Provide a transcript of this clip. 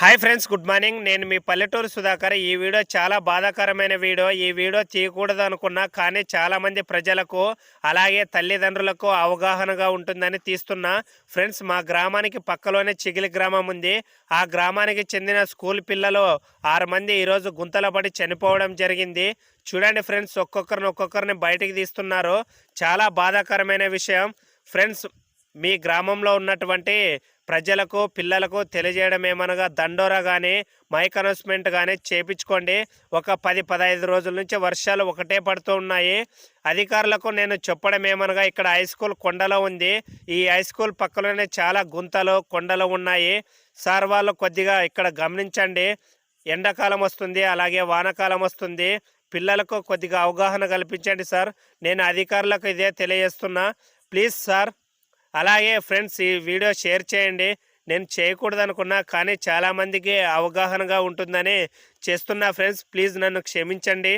Hi friends good morning నేను మీ పల్లెటూరు సుధాకర్. ఈ వీడియో చాలా బాధాకరమైన వీడియో. ఈ వీడియో తీయకూడదు అనుకున్నా కానీ చాలామంది ప్రజలకు అలాగే తల్లిదండ్రులకు అవగాహనగా ఉంటుందని తీస్తున్నా. ఫ్రెండ్స్ మా గ్రామానికి పక్కలోనే చిగిలి గ్రామం ఉంది. ఆ గ్రామానికి చెందిన స్కూల్ పిల్లలు ఆరు మంది ఈరోజు గుంతల పడి చనిపోవడం జరిగింది. చూడండి ఫ్రెండ్స్ ఒక్కొక్కరిని ఒక్కొక్కరిని బయటికి తీస్తున్నారు. చాలా బాధాకరమైన విషయం. ఫ్రెండ్స్ మీ గ్రామంలో ఉన్నటువంటి ప్రజలకు పిల్లలకు తెలియజేయడం ఏమనగా దండోరా కానీ మైక్ అనౌన్స్మెంట్ కానీ చేపించుకోండి. ఒక పది పదహైదు రోజుల నుంచి వర్షాలు ఒకటే పడుతూ ఉన్నాయి. అధికారులకు నేను చెప్పడం ఏమనగా ఇక్కడ హై స్కూల్ కొండలో ఉంది. ఈ హై స్కూల్ పక్కలోనే చాలా గుంతలు కొండలు ఉన్నాయి. సార్ వాళ్ళు కొద్దిగా ఇక్కడ గమనించండి. ఎండాకాలం వస్తుంది అలాగే వానాకాలం వస్తుంది. పిల్లలకు కొద్దిగా అవగాహన కల్పించండి సార్. నేను అధికారులకు ఇదే తెలియజేస్తున్నా. ప్లీజ్ సార్ అలాగే ఫ్రెండ్స్ ఈ వీడియో షేర్ చేయండి. నేను చేయకూడదు అనుకున్నా కానీ చాలామందికి అవగాహనగా ఉంటుందని చేస్తున్నా ఫ్రెండ్స్. ప్లీజ్ నన్ను క్షమించండి.